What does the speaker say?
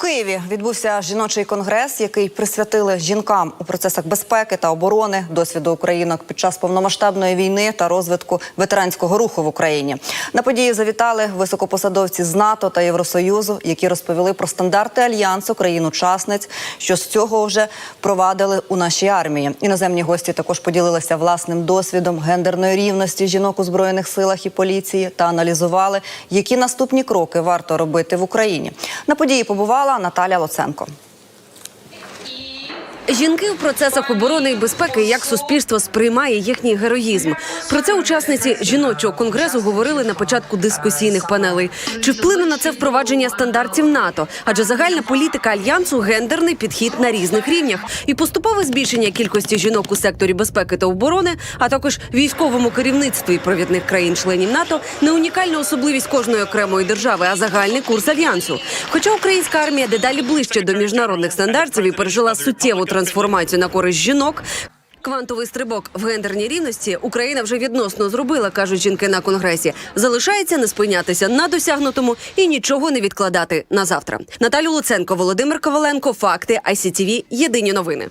Києві відбувся жіночий конгрес, який присвятили жінкам у процесах безпеки та оборони, досвіду українок під час повномасштабної війни та розвитку ветеранського руху в Україні. На події завітали високопосадовці з НАТО та Євросоюзу, які розповіли про стандарти альянсу країн-учасниць, що з цього вже провадили у нашій армії. Іноземні гості також поділилися власним досвідом гендерної рівності жінок у збройних силах і поліції та аналізували, які наступні кроки варто робити в Україні. На події побувала Наталя Лоценко. Жінки в процесах оборони і безпеки, як суспільство сприймає їхній героїзм. Про це учасниці жіночого конгресу говорили на початку дискусійних панелей. Чи вплине на це впровадження стандартів НАТО? Адже загальна політика альянсу гендерний підхід на різних рівнях і поступове збільшення кількості жінок у секторі безпеки та оборони, а також військовому керівництві провідних країн-членів НАТО не унікальна особливість кожної окремої держави, а загальний курс альянсу. Хоча українська армія дедалі ближче до міжнародних стандартів і пережила суттєву трансформацію на користь жінок. Квантовий стрибок в гендерній рівності Україна вже відносно зробила, кажуть жінки на конгресі. Залишається не спинятися на досягнутому і нічого не відкладати на завтра. Наталю Луценко, Володимир Коваленко. Факти ICTV. Єдині новини.